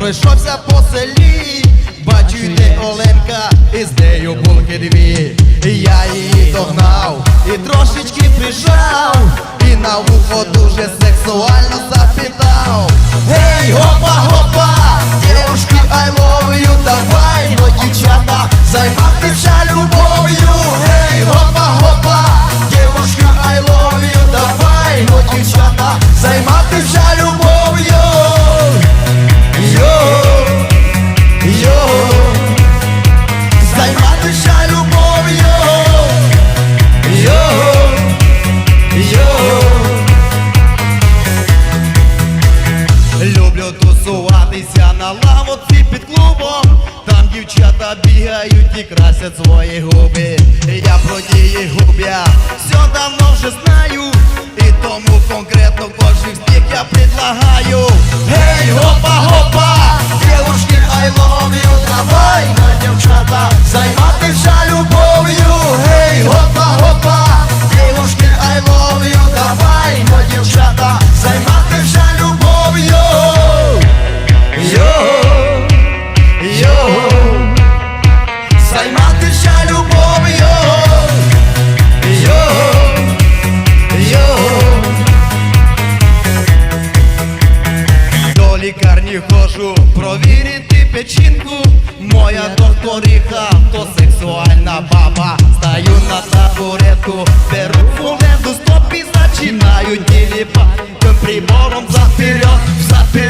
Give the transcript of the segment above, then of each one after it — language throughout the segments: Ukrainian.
пройшовся по селі, бачу йде Оленка, і з нею булки дві. І Я її догнав, і трошечки прижав, і на вухо дуже сексуально дівчата бігають і красять свої губи. Я про тії губля, все давно вже знаю. І тому конкретно кожен з них я предлагаю. Гей, гопа, гопа, девушки, I love you, давай на дівчата займатися любов'ю займатися любов'ю. До лікарні хожу провірити печінку. Моя докториха, то сексуальна баба. Стаю на табуретку, беру фуледу стоп і зачинають діліпа Прибором за вперед, за вперед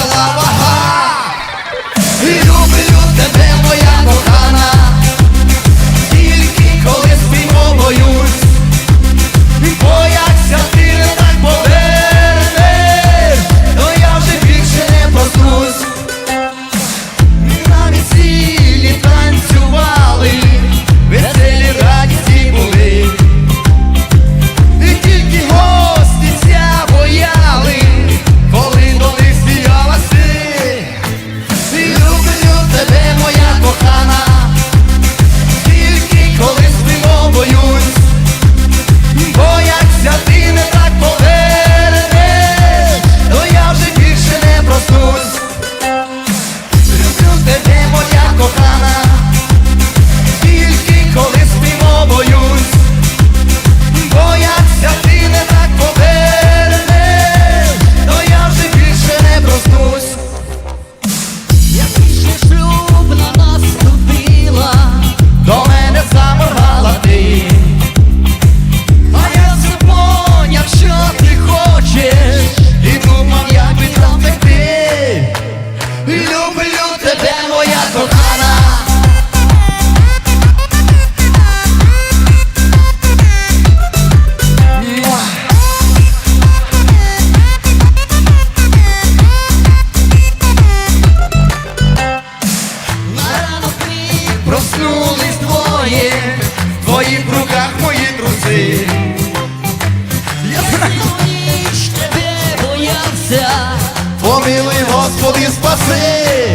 помилуй, Господи, спаси.